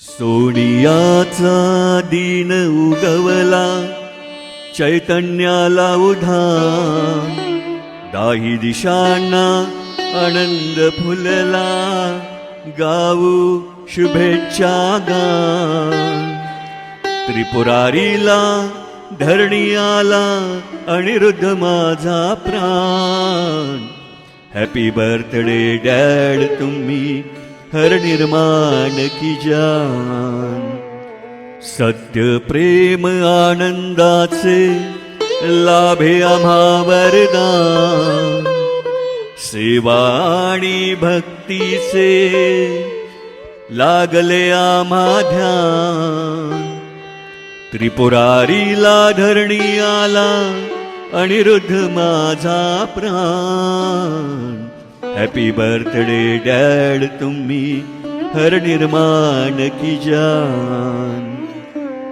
सोनियाचा दिन उगवला चैतन्याला उधा. दाही दिशांना आनंद फुलला गाऊ शुभेच्छा गान त्रिपुरारीला धरणी आला अनिरुद्ध माझा प्राण. हॅपी बर्थडे डॅड तुम्ही हर निर्माण की जान। सत्य प्रेम आनंदाचे लाभे आम्हा वरदान। सेवा आणि भक्तीचे लागले आम्हा ध्यान। त्रिपुरारीला धरणी आला अनिरुद्ध माझा प्राण। हॅपी बर्थडे डॅड तुम्ही हर निर्माण की जान।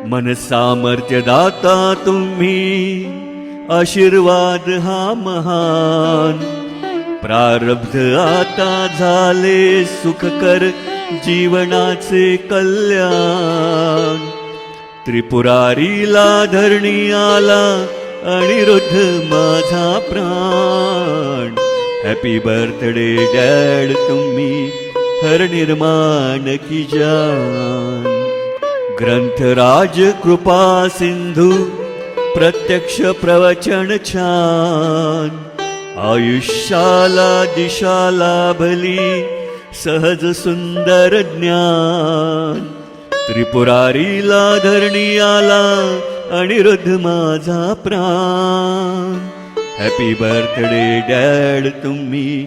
मन सामर्थ्य दाता तुम्ही। आशीर्वाद हा महान। प्रारब्ध आता झाले सुखकर जीवनाचे कल्याण। त्रिपुरारीला धरणी आला अनिरुद्ध माझा प्राण। हॅपी बर्थडे डॅड तुम्ही हर निर्माण की जान. ग्रंथराज कृपा सिंधू प्रत्यक्ष प्रवचन छान. आयुष्याला दिशा लाभली सहज सुंदर ज्ञान. त्रिपुरारीला धरणी आला अनिरुद्ध माझा प्राण. हॅपी बर्थडे डॅड तुम्ही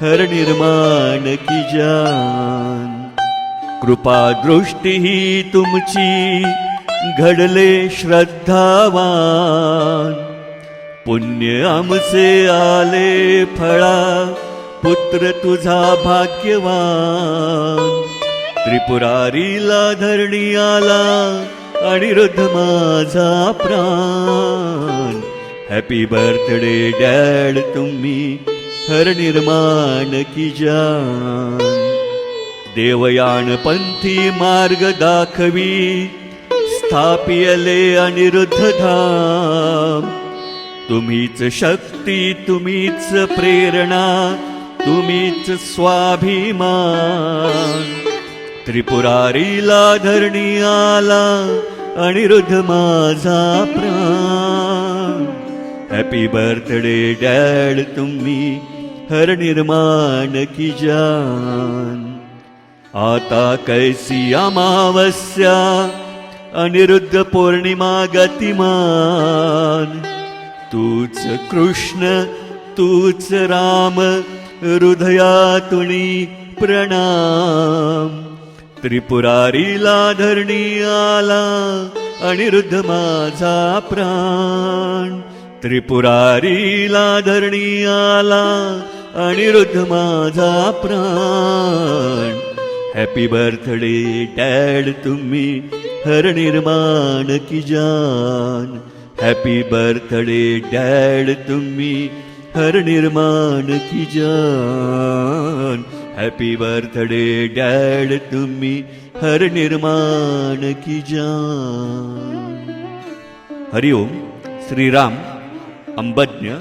हर निर्माण की जान. कृपा दृष्टी ही तुमची घडले श्रद्धावान. पुण्य आमचे आले फळा पुत्र तुझा भाग्यवान. त्रिपुरारीला धरणी आला अनिरुद्ध माझा प्राण. हॅपी बर्थडे डॅड तुम्ही हर निर्माण की जान देवयान पंथी मार्ग दाखवी स्थापियले अनिरुद्ध धाम तुम्हीच शक्ती तुम्हीच प्रेरणा तुम्हीच स्वाभिमान त्रिपुरारीला धरणी आला अनिरुद्ध माझा प्राण हॅपी बर्थडे डॅड तुम्ही हर निर्माण की जान। आता कैसी अमावस्या अनिरुद्ध पौर्णिमा गतिमान। तूच कृष्ण तूच राम हृदयातुणी प्रणाम। त्रिपुरारीला धरणी आला अनिरुद्ध माझा प्राण। त्रिपुरारीला धरणी आला अनिरुद्ध माझा प्राण. हॅपी बर्थडे डॅड तुम्ही हर निर्माण की जान. हॅपी बर्थडे डॅड तुम्ही हर निर्माण की जान. हॅपी बर्थडे डॅड तुम्ही हर निर्माण की जान. हरिओम श्रीराम. અંબજ્ઞ